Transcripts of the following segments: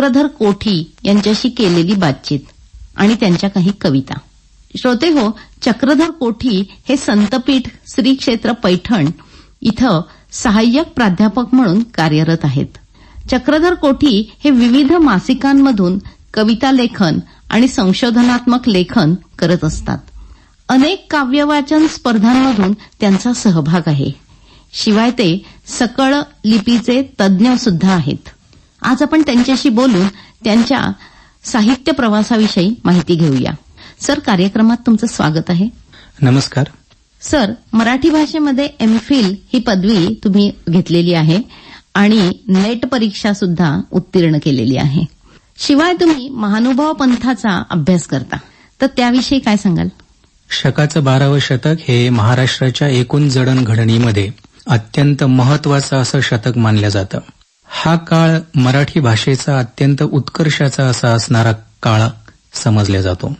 चक्रधर कोठी यांच्याशी केलेली बातचीत आणि त्यांच्या काही कविता. श्रोते हो चक्रधर कोठी हे संतपीठ श्री क्षेत्र पैठण इथं सहाय्यक प्राध्यापक म्हणून कार्यरत आहेत. चक्रधर कोठी हे विविध मासिकांमधून कविता लेखन आणि संशोधनात्मक लेखन करत असतात. अनेक काव्यवाचन स्पर्धांमधून त्यांचा सहभाग आहे. शिवाय ते सकळ लिपीचे तज्ज्ञ सुद्धा आहेत. आज आपण त्यांच्याशी बोलून त्यांच्या साहित्य प्रवासाविषयी माहिती घेऊया. सर कार्यक्रमात तुमचं स्वागत आहे. नमस्कार. सर मराठी भाषेमध्ये एम फिल ही पदवी तुम्ही घेतलेली आहे आणि नेट परीक्षा सुद्धा उत्तीर्ण केलेली आहे. शिवाय तुम्ही महानुभाव पंथाचा अभ्यास करता. तर त्याविषयी काय सांगाल? शकाचं बारावं शतक हे महाराष्ट्राच्या एकूण जडणघडणीमध्ये अत्यंत महत्वाचं असं शतक मानलं जातं. हा काळ मराठी भाषेचा अत्यंत उत्कर्षाचा असा असणारा काळ समजला जातो.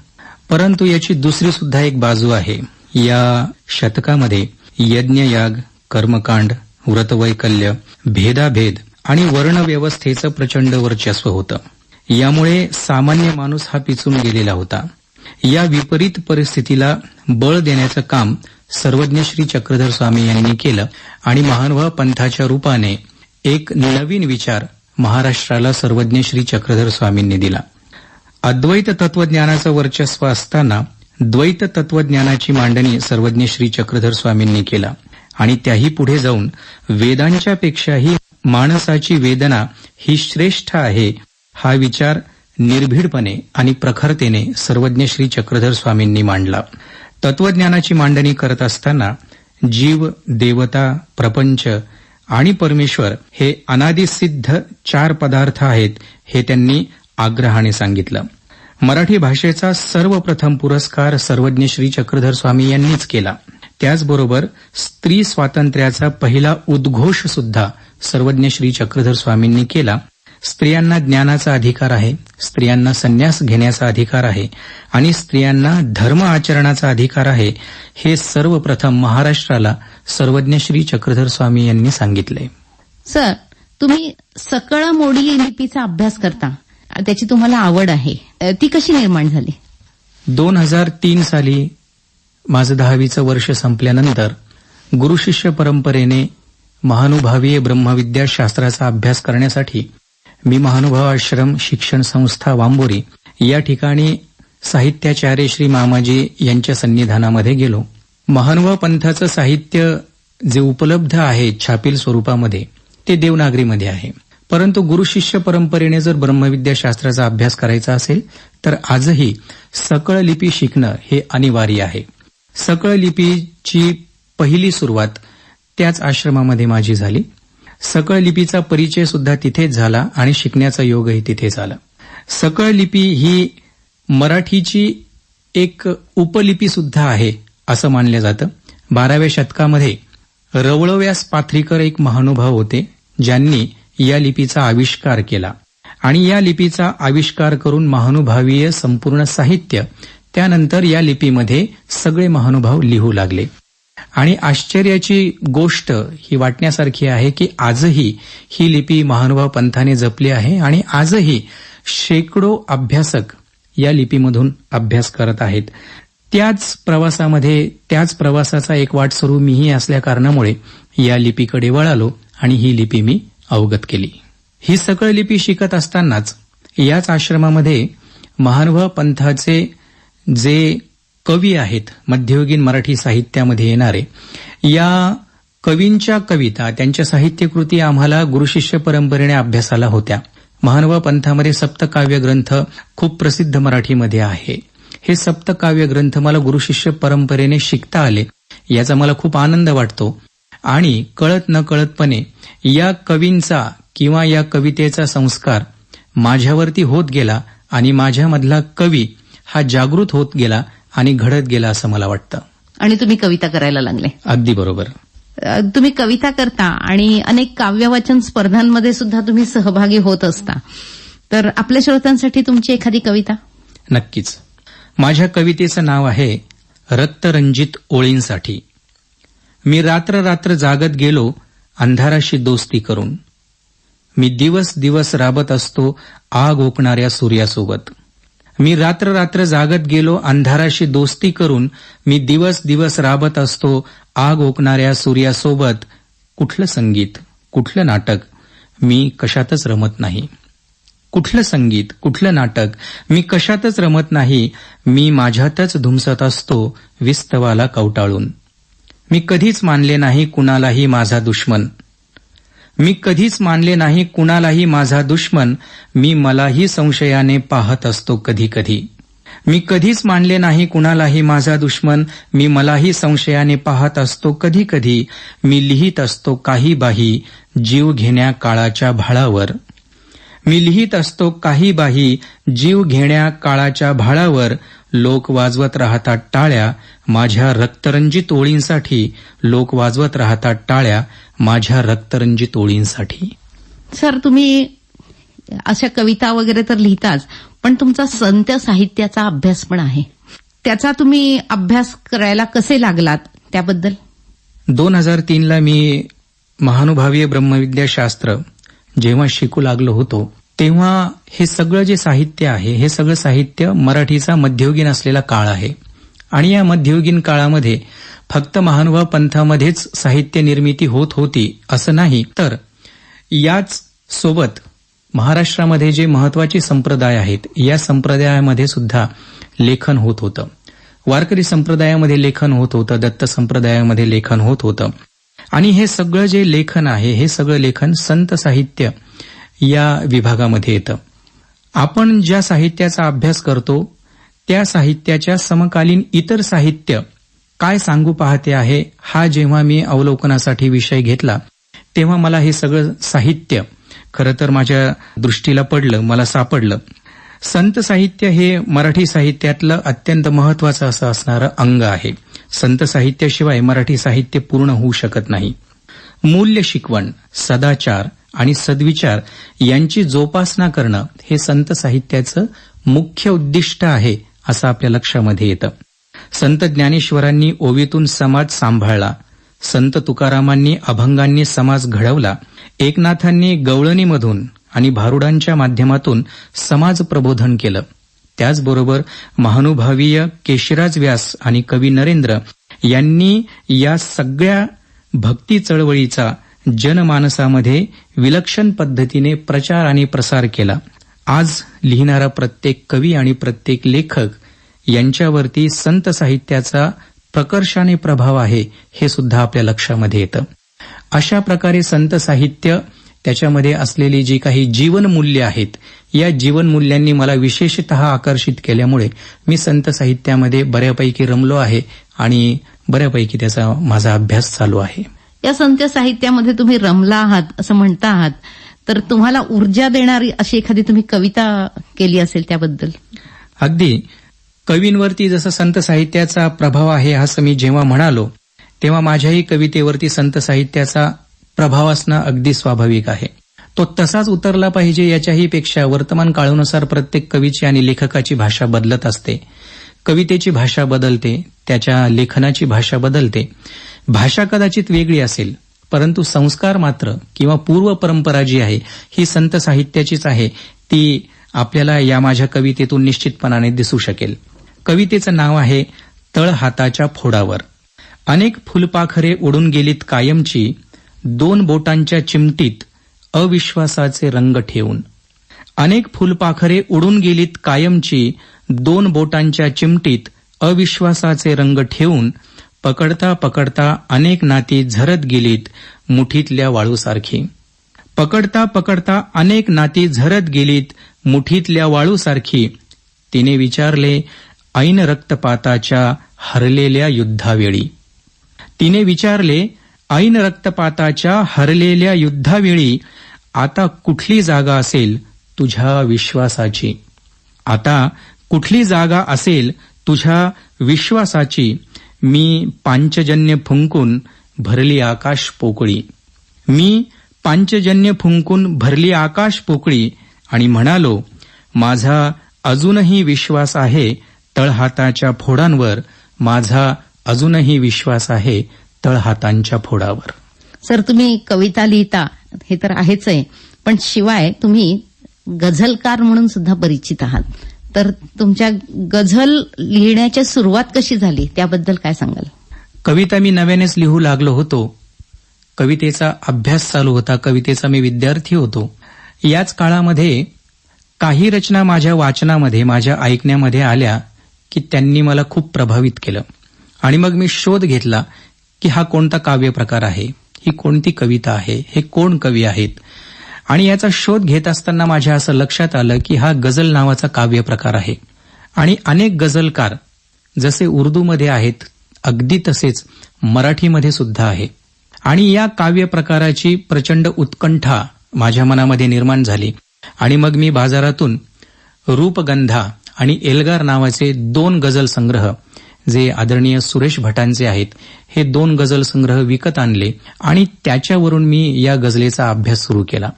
परंतु याची दुसरी सुद्धा एक बाजू आहे. या शतकामध्ये यज्ञयाग कर्मकांड व्रतवैकल्य भेदाभेद आणि वर्णव्यवस्थेचं प्रचंड वर्चस्व होतं. यामुळे सामान्य माणूस हा पिचून गेलेला होता. या विपरीत परिस्थितीला बळ देण्याचं काम सर्वज्ञ श्री चक्रधर स्वामी यांनी केलं आणि महानुभाव पंथाच्या रूपाने एक नवीन विचार महाराष्ट्राला सर्वज्ञ श्री चक्रधर स्वामींनी दिला. अद्वैत तत्वज्ञानाचं वर्चस्व असताना द्वैत तत्वज्ञानाची मांडणी सर्वज्ञ श्री चक्रधर स्वामींनी केला आणि त्याही पुढे जाऊन वेदांच्या पेक्षाही माणसाची वेदना ही श्रेष्ठ आहे हा विचार निर्भीडपणे आणि प्रखरतेने सर्वज्ञ श्री चक्रधर स्वामींनी मांडला. तत्वज्ञानाची मांडणी करत असताना जीव देवता प्रपंच आणि परमेश्वर हे अनादिसिद्ध चार पदार्थ आहेत हे त्यांनी आग्रहाने सांगितलं. मराठी भाषेचा सर्वप्रथम पुरस्कार सर्वज्ञ श्री चक्रधर स्वामी यांनीच केला. त्याचबरोबर स्त्री स्वातंत्र्याचा पहिला उद्घोष सुद्धा सर्वज्ञ श्री चक्रधर स्वामींनी केला. स्त्रियांना ज्ञानाचा अधिकार आहे स्त्रियांना संन्यास घेण्याचा अधिकार आहे आणि स्त्रियांना धर्म आचरणाचा अधिकार आहे हे सर्वप्रथम महाराष्ट्राला सर्वज्ञ श्री चक्रधर स्वामी यांनी सांगितले. सर तुम्ही सकळ मोडी लिपीचा अभ्यास करता. त्याची तुम्हाला आवड आहे. ती कशी निर्माण झाली? दोन हजार तीन साली माझं दहावीचं वर्ष संपल्यानंतर गुरुशिष्य परंपरेने महानुभावीय ब्रह्मविद्या शास्त्राचा अभ्यास करण्यासाठी मी महानुभाव आश्रम शिक्षण संस्था वांबोरी या ठिकाणी साहित्याचार्य श्री मामाजी यांच्या सन्निधानामध्ये गेलो. महानुभाव पंथाचं साहित्य जे उपलब्ध आहे छापील स्वरूपामध्ये ते देवनागरीमध्ये आहे. परंतु गुरुशिष्य परंपरेने जर ब्रह्मविद्याशास्त्राचा अभ्यास करायचा असेल तर आजही सकळ लिपी शिकणं हे अनिवार्य आहे. सकळ लिपीची पहिली सुरुवात त्याच आश्रमामध्ये माझी झाली. सकळ लिपीचा परिचय सुद्धा तिथेच झाला आणि शिकण्याचा योगही तिथेच आला सकळ लिपी ही मराठीची एक उपलिपी सुद्धा आहे असं मानलं जातं. बाराव्या शतकामध्ये रवळव्यास पाथरीकर एक महानुभाव होते ज्यांनी या लिपीचा आविष्कार केला. आणि या लिपीचा आविष्कार करून महानुभावीय संपूर्ण साहित्य त्यानंतर या लिपीमध्ये सगळे महानुभाव लिहू लागले. आणि आश्चर्याची गोष्ट ही वाटण्यासारखी आहे की आजही ही लिपी महानुभाव पंथाने जपली आहे आणि आजही शेकडो अभ्यासक या लिपीमधून अभ्यास करत आहेत. त्याच प्रवासामध्ये त्याच प्रवासाचा एक वाटसरू मीही असल्या कारणामुळे या लिपीकडे वळालो आणि ही लिपी मी अवगत केली. ही सकळ लिपी शिकत असतानाच याच आश्रमामध्ये महानुभाव पंथाचे जे कवी आहेत मध्ययुगीन मराठी साहित्यामध्ये येणारे. या कवींच्या कविता त्यांच्या साहित्यकृती आम्हाला गुरुशिष्य परंपरेने अभ्यासाला होत्या. महानवा पंथामध्ये सप्तकाव्य ग्रंथ खूप प्रसिद्ध मराठीमध्ये आहे. हे सप्तकाव्य ग्रंथ मला गुरुशिष्य परंपरेने शिकता आले याचा मला खूप आनंद वाटतो. आणि कळत न कळतपणे या कवींचा किंवा या कवितेचा संस्कार माझ्यावरती होत गेला आणि माझ्यामधला कवी हा जागृत होत गेला आणि घडत गेला असं मला वाटतं. आणि तुम्ही कविता करायला लागले. अगदी बरोबर. तुम्ही कविता करता आणि अनेक काव्यवाचन स्पर्धांमध्ये सुद्धा तुम्ही सहभागी होत असता. तर आपल्या श्रोत्यांसाठी तुमची एखादी कविता? नक्कीच. माझ्या कवितेचं नाव आहे रक्तरंजित ओळींसाठी. मी रात्र रात्र जागत गेलो अंधाराशी दोस्ती करून. मी दिवस दिवस राबत असतो आग ओकणाऱ्या सूर्यासोबत. मी रात्र रात्र जागत गेलो अंधाराशी दोस्ती करून मी दिवस दिवस राबत असतो आग ओकणाऱ्या सूर्यासोबत. कुठलं संगीत? कुठलं नाटक? मी कशातच रमत नाही. कुठलं संगीत? कुठलं नाटक? मी कशातच रमत नाही. मी माझ्यातच धुमसत असतो विस्तवाला कवटाळून. मी कधीच मानले नाही कुणालाही माझा दुश्मन. मी कधीच मानले नाही कुणालाही माझा दुश्मन मी मलाही संशयाने पाहत असतो कधी कधी मी कधीच मानले नाही कुणालाही माझा दुश्मन मी मलाही संशयाने पाहत असतो कधी कधी मी लिहित असतो काही बाही जीव घेण्या काळाच्या भाळावर. मी लिहित असतो काही बाही जीव घेण्या काळाच्या भाळावर. लोक वाजवत राहतात टाळ्या माझ्या रक्तरंजित ओळींसाठी लोक वाजवत राहतात टाळ्या. माझ्या रक्तरंजित ओळींसाठी सर तुम्ही अशा कविता वगैरे तर लिहिताच पण तुमचा संत साहित्याचा अभ्यास पण आहे. त्याचा तुम्ही अभ्यास करायला कसे लागलात त्याबद्दल? दोन हजार तीनला मी महानुभावीय ब्रह्मविद्याशास्त्र जेव्हा शिकू लागलो होतो तेव्हा हे सगळं जे साहित्य आहे हे सगळं साहित्य मराठीचा मध्ययुगीन असलेला काळ आहे. आणि या मध्ययुगीन काळामध्ये फक्त महानुभाव पंथामध्येच साहित्य निर्मिती होत होती असं नाही तर याच सोबत महाराष्ट्रामध्ये जे महत्त्वाचे संप्रदाय आहेत या संप्रदायामध्ये सुद्धा लेखन होत होतं. वारकरी संप्रदायामध्ये लेखन होत होतं दत्त संप्रदायामध्ये लेखन होत होतं. आणि हे सगळं जे लेखन आहे हे सगळं लेखन संत साहित्य या विभागामध्ये येतं. आपण ज्या साहित्याचा अभ्यास करतो त्या साहित्याच्या समकालीन इतर साहित्य काय सांगू पाहते आहे हा जेव्हा मी अवलोकनासाठी विषय घेतला तेव्हा मला हे सगळं साहित्य खरं तर माझ्या दृष्टीला पडलं मला सापडलं. संत साहित्य हे मराठी साहित्यातलं अत्यंत महत्वाचं असं असणारं अंग आहे. संत साहित्याशिवाय मराठी साहित्य पूर्ण होऊ शकत नाही. मूल्य शिकवण सदाचार आणि सद्विचार यांची जोपासना करणं हे संत साहित्याचं मुख्य उद्दिष्ट आहे असं आपल्या लक्षामध्ये येतं. संत ज्ञानेश्वरांनी ओवीतून समाज सांभाळला. संत तुकारामांनी अभंगांनी समाज घडवला. एकनाथांनी गवळणीमधून आणि भारुडांच्या माध्यमातून समाज प्रबोधन केलं. त्याचबरोबर महानुभावीय केशराज व्यास आणि कवी नरेंद्र यांनी या सगळ्या भक्ती चळवळीचा जनमानसामध्ये विलक्षण पद्धतीने प्रचार आणि प्रसार केला. आज लिहिणारा प्रत्येक कवी आणि प्रत्येक लेखक यांच्यावरती संत साहित्याचा प्रकर्षाने प्रभाव आहे हे सुद्धा आपल्या लक्षामध्ये येतं. अशा प्रकारे संत साहित्य त्याच्यामध्ये असलेली जी काही जीवनमूल्य आहेत या जीवनमूल्यांनी मला विशेषतः आकर्षित केल्यामुळे मी संत साहित्यामध्ये बऱ्यापैकी रमलो आहे आणि बऱ्यापैकी त्याचा माझा अभ्यास चालू आहे. या संत साहित्यामध्ये तुम्ही रमला आहात असं म्हणता आहात तर तुम्हाला ऊर्जा देणारी अशी एखादी तुम्ही कविता केली असेल त्याबद्दल? अगदी. कवींवरती जसं संत साहित्याचा प्रभाव आहे असं मी जेव्हा म्हणालो तेव्हा माझ्याही कवितेवरती संत साहित्याचा प्रभाव असणं अगदी स्वाभाविक आहे. तो तसाच उतरला पाहिजे याच्याही पेक्षा वर्तमान काळानुसार प्रत्येक कवीची आणि लेखकाची भाषा बदलत असते. कवितेची भाषा बदलते त्याच्या लेखनाची भाषा बदलते. भाषा कदाचित वेगळी असेल परंतु संस्कार मात्र किंवा पूर्व परंपरा जी आहे ही संत साहित्याचीच आहे. ती आपल्याला या माझ्या कवितेतून निश्चितपणाने दिसू शकेल. कवितेचं नाव आहे तळ हाताच्या फोडावर. अनेक फुलपाखरे उडून गेलीत कायमची दोन बोटांच्या चिमटीत अविश्वासाचे रंग ठेवून. अनेक फुलपाखरे उडून गेलीत कायमची दोन बोटांच्या चिमटीत अविश्वासाचे रंग ठेवून पकडता पकडता अनेक नाती झरत गेलीत मुठीतल्या वाळूसारखी. पकडता पकडता अनेक नाती झरत गेलीत मुठीतल्या वाळूसारखी. तिने विचारले ऐन रक्तपाताच्या हरलेल्या युद्धावेळी. तिने विचारले ऐन रक्तपाताच्या हरलेल्या युद्धावेळी आता कुठली जागा असेल तुझ्या विश्वासाची? आता कुठली जागा असेल तुझ्या विश्वासाची? मी पांचजन्य फुंकून भरली आकाश पोकळी. मी पांचजन्य फुंकून भरली आकाश पोकळी आणि म्हणालो माझा अजूनही विश्वास आहे तळहाताच्या फोडांवर माझा अजूनही विश्वास आहे तळहातांच्या फोडावर. सर तुम्ही कविता लिहिता हे तर आहेच आहे पण शिवाय तुम्ही गझलकार म्हणून सुद्धा परिचित आहात. तर तुमच्या गझल लिहिण्याची सुरुवात कशी झाली त्याबद्दल काय सांगाल? कविता मी नव्यानेच लिहू लागलो होतो. कवितेचा अभ्यास चालू होता कवितेचा मी विद्यार्थी होतो. याच काळामध्ये काही रचना माझ्या वाचनामध्ये माझ्या ऐकण्यामध्ये आल्या. की त्यांनी मला खूप प्रभावित केलं. आणि मग मी शोध घेतला की हा कोणता काव्य प्रकार आहे? ही कोणती कविता आहे? हे कोण कवी आहेत? आणि याचा शोध घेत असताना माझ्या असं लक्षात आलं की हा गझल नावाचा काव्य प्रकार आहे. आणि अनेक गझलकार जसे उर्दूमध्ये आहेत अगदी तसेच मराठीमध्ये सुद्धा आहे. आणि या काव्य प्रकाराची प्रचंड उत्कंठा माझ्या मनामध्ये निर्माण झाली. आणि मग मी बाजारातून रूपगंधा आणि एल्गार नावाचे दोन गझल संग्रह जे आदरणीय सुरेश भटांचे आहेत हे दोन गझल संग्रह विकत आणले आणि त्याच्यावरून मी या गझलेचा अभ्यास सुरू केला.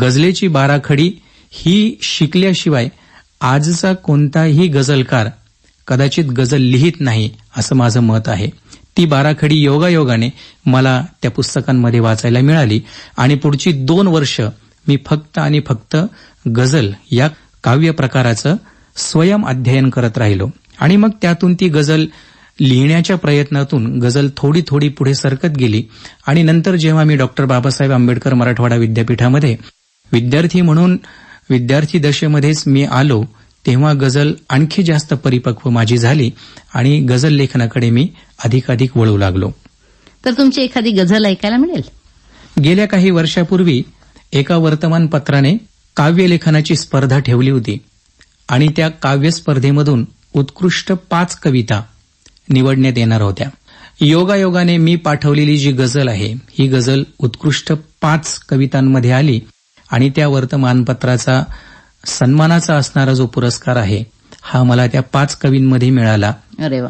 गझलेची बाराखडी ही शिकल्याशिवाय आजचा कोणताही गझलकार कदाचित गझल लिहित नाही असं माझं मत आहे. ती बाराखडी योगायोगाने मला त्या पुस्तकांमध्ये वाचायला मिळाली आणि पुढची दोन वर्ष मी फक्त आणि फक्त गझल या काव्य प्रकाराचं स्वयं अध्ययन करत राहिलो. आणि मग त्यातून ती गझल लिहिण्याच्या प्रयत्नातून गझल थोडी थोडी पुढे सरकत गेली. आणि नंतर जेव्हा मी डॉक्टर बाबासाहेब आंबेडकर मराठवाडा विद्यापीठामध्ये विद्यार्थी म्हणून विद्यार्थी दशेमध्येच मी आलो तेव्हा गझल आणखी जास्त परिपक्व माझी झाली आणि गझल लेखनाकडे मी अधिकाधिक वळू लागलो. तर तुमची एखादी गझल ऐकायला मिळेल? गेल्या काही वर्षापूर्वी एका वर्तमानपत्राने काव्यलेखनाची स्पर्धा ठेवली होती. आणि त्या काव्य स्पर्धेमधून उत्कृष्ट पाच कविता निवडण्यात येणार होत्या. योगायोगाने मी पाठवलेली जी गझल आहे ही गझल उत्कृष्ट पाच कवितांमध्ये आली आणि त्या वर्तमानपत्राचा सन्मानाचा असणारा जो पुरस्कार आहे हा मला त्या पाच कवींमध्ये मिळाला. अरे वा.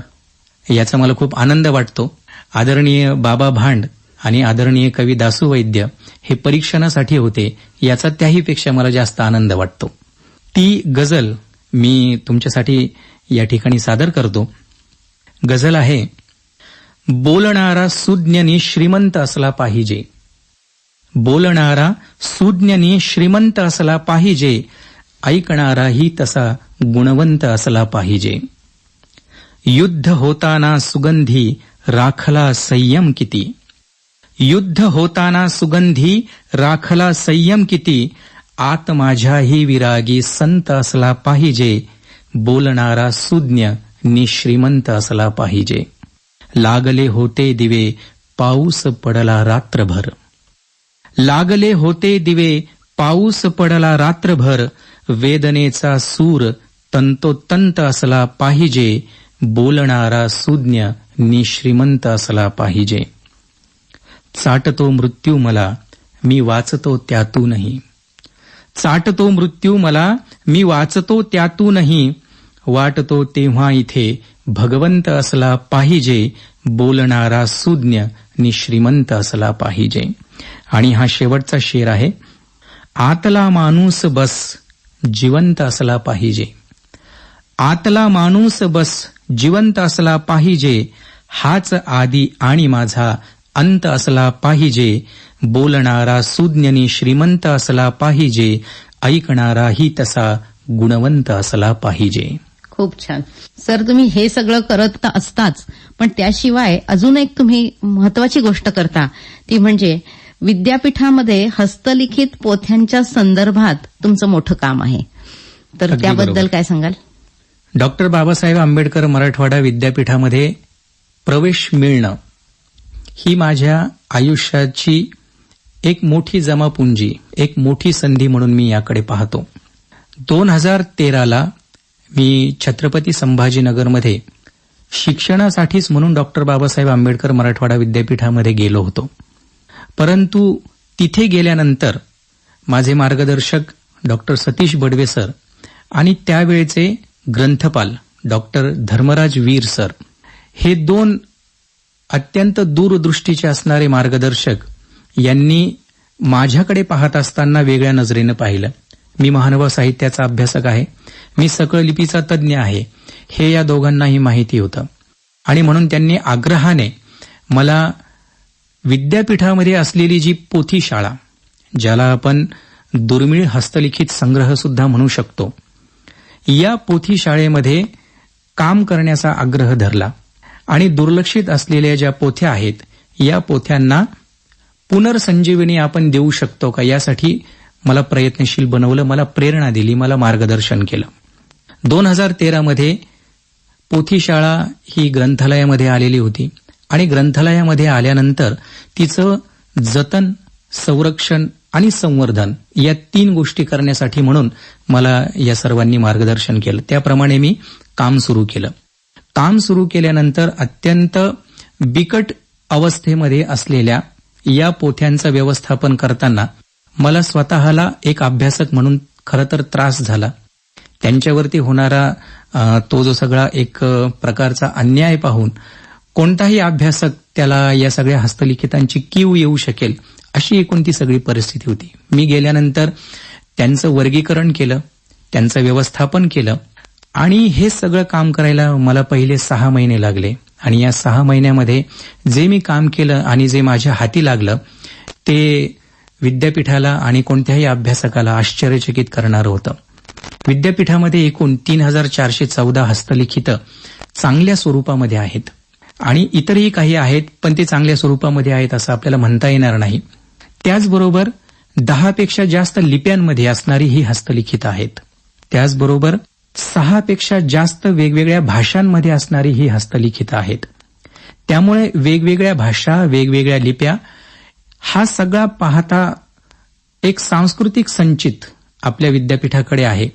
याचा मला खूप आनंद वाटतो. आदरणीय बाबा भांड आणि आदरणीय कवी दासू वैद्य हे परीक्षणासाठी होते याचा त्याहीपेक्षा मला जास्त आनंद वाटतो. ती गझल मी तुमच्यासाठी या ठिकाणी सादर करतो. गझल आहे बोलणारा सुज्ञनी श्रीमंत असला पाहिजे. बोलणारा सुज्ञनी श्रीमंत असला पाहिजे ऐकणाराही तसा गुणवंत असला पाहिजे. युद्ध होताना सुगंधी राखला संयम किती? युद्ध होताना सुगंधी राखला संयम किती? आत माझ्याही विरागी संत असला पाहिजे बोलणारा सुज्ञ निश्रीमंत असला पाहिजे. लागले होते दिवे पाऊस पडला रात्रभर. लागले होते दिवे पाऊस पडला रात्रभर वेदनेचा सूर तंतोतंत असला पाहिजे बोलणारा सुज्ञ निश्रीमंत असला पाहिजे. चाटतो मृत्यू मला मी वाचतो त्यातूनही. चाटतो मृत्यू मला मी वाचतो त्यातूनही. वाटतो तेव्हा इथे भगवंत असला पाहिजे बोलणारा सुज्ञ निश्रीमंत असला पाहिजे. आणि हा शेवटचा शेर आहे. आतला माणूस बस जिवंत असला पाहिजे. आतला माणूस बस जिवंत असला पाहिजे हाच आदी आणि माझा अंत असला पाहिजे बोलणारा सुज्ञनी श्रीमंत असला पाहिजे ऐकणाराही तसा गुणवंत असला पाहिजे. खूप छान. सर तुम्ही हे सगळं करत असताच पण त्याशिवाय अजून एक तुम्ही महत्वाची गोष्ट करता. ती म्हणजे विद्यापीठामध्ये हस्तलिखित पोथ्यांच्या संदर्भात तुमचं मोठं काम आहे. तर त्याबद्दल. काय सांगाल? डॉक्टर बाबासाहेब आंबेडकर मराठवाडा विद्यापीठामध्ये प्रवेश मिळणं ही माझ्या आयुष्याची एक मोठी जमापुंजी एक मोठी संधी म्हणून मी याकडे पाहतो. दोन हजार तेराला मी छत्रपती संभाजीनगरमध्ये शिक्षणासाठीच म्हणून डॉक्टर बाबासाहेब आंबेडकर मराठवाडा विद्यापीठामध्ये गेलो होतो. परंतु तिथे गेल्यानंतर माझे मार्गदर्शक डॉक्टर सतीश बडवे सर आणि त्यावेळचे ग्रंथपाल डॉक्टर धर्मराज वीर सर हे दोन अत्यंत दूरदृष्टीचे असणारे मार्गदर्शक यांनी माझ्याकडे पाहत असताना वेगळ्या नजरेनं पाहिलं. मी महानुभाव साहित्याचा अभ्यासक आहे. मी सकळ लिपीचा तज्ज्ञ आहे. हे या दोघांनाही माहिती होतं. आणि म्हणून त्यांनी आग्रहाने मला विद्यापीठामध्ये असलेली जी पोथी शाळा ज्याला आपण दुर्मिळ हस्तलिखित संग्रह सुद्धा म्हणू शकतो या पोथी शाळेमध्ये काम करण्याचा आग्रह धरला. आणि दुर्लक्षित असलेल्या ज्या पोथ्या आहेत या पोथ्यांना पुनर्संजीवनी आपण देऊ शकतो का? यासाठी मला प्रयत्नशील बनवलं मला प्रेरणा दिली मला मार्गदर्शन केलं. दोन हजार तेरामध्ये पोथीशाळा ही ग्रंथालयामध्ये आलेली होती आणि ग्रंथालयामध्ये आल्यानंतर तिचं जतन संरक्षण आणि संवर्धन या तीन गोष्टी करण्यासाठी म्हणून मला या सर्वांनी मार्गदर्शन केलं. त्याप्रमाणे मी काम सुरू केलं. काम सुरू केल्यानंतर अत्यंत बिकट अवस्थेमध्ये असलेल्या या पोथ्यांचं व्यवस्थापन करताना मला स्वतःला एक अभ्यासक म्हणून खरं तर त्रास झाला. त्यांच्यावरती होणारा तो जो सगळा एक प्रकारचा अन्याय पाहून कोणताही अभ्यासक त्याला या सगळ्या हस्तलिखितांची कीव येऊ शकेल अशी एकूण ती सगळी परिस्थिती होती. मी गेल्यानंतर त्यांचं वर्गीकरण केलं त्यांचं व्यवस्थापन केलं आणि हे सगळं काम करायला मला पहिले सहा महिने लागले. आणि या सहा महिन्यामध्ये जे मी काम केलं आणि जे माझ्या हाती लागलं ते विद्यापीठाला आणि कोणत्याही अभ्यासकाला आश्चर्यचकित करणारं होतं. विद्यापीठामध्ये एकूण तीन हजार चारशे चौदा हस्तलिखित चांगल्या स्वरूपामध्ये आहेत. आणि इतरही काही आहेत पण ते चांगल्या स्वरूपामध्ये आहेत असं आपल्याला म्हणता येणार नाही. त्याचबरोबर दहापेक्षा जास्त लिप्यांमध्ये असणारी ही हस्तलिखित आहेत. त्याचबरोबर सहापेक्षा जास्त वेगवेगळ्या भाषांमध्ये असणारी ही हस्तलिखित आहेत. त्यामुळे वेगवेगळ्या भाषा वेगवेगळ्या लिप्या हा सगळा पाहता एक सांस्कृतिक संचित आपल्या विद्यापीठाकडे आहे.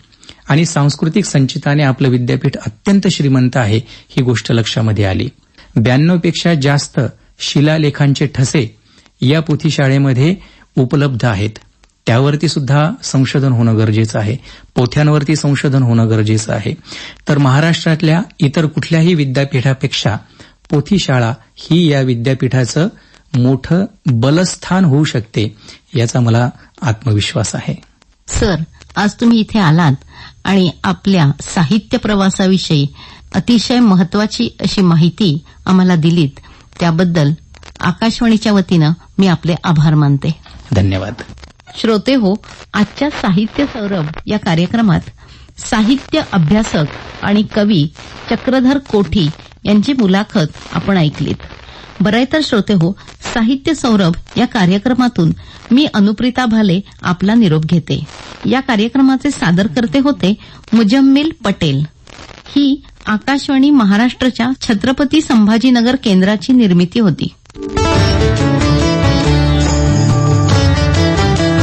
आणि सांस्कृतिक संचिताने आपलं विद्यापीठ अत्यंत श्रीमंत आहे ही गोष्ट लक्षामध्ये आली. ब्याण्णवपेक्षा जास्त शिलालेखांचे ठसे या पोथीशाळेमध्ये उपलब्ध आहेत. त्यावरती सुद्धा संशोधन होणं गरजेचं आहे. पोथ्यांवरती संशोधन होणं गरजेचं आहे. तर महाराष्ट्रातल्या इतर कुठल्याही विद्यापीठापेक्षा पोथीशाळा ही या विद्यापीठाचं मोठं बलस्थान होऊ शकते याचा मला आत्मविश्वास आहे. सर आज तुम्ही इथे आलात आणि आपल्या साहित्य प्रवासाविषयी अतिशय महत्वाची अशी माहिती आम्हाला दिलीत. त्याबद्दल आकाशवाणीच्या वतीनं मी आपले आभार मानते. धन्यवाद. श्रोते हो आजच्या साहित्य सौरभ या कार्यक्रमात साहित्य अभ्यासक आणि कवी चक्रधर कोठी यांची मुलाखत आपण ऐकलीत. बरं तर श्रोते हो साहित्य सौरभ या कार्यक्रमातून मी अनुप्रिता भाले आपला निरोप घेते. या कार्यक्रमाचे सादरकर्ते होते मुजम्मिल पटेल. ही आकाशवाणी महाराष्ट्राच्या छत्रपती संभाजीनगर केंद्राची निर्मिती होती.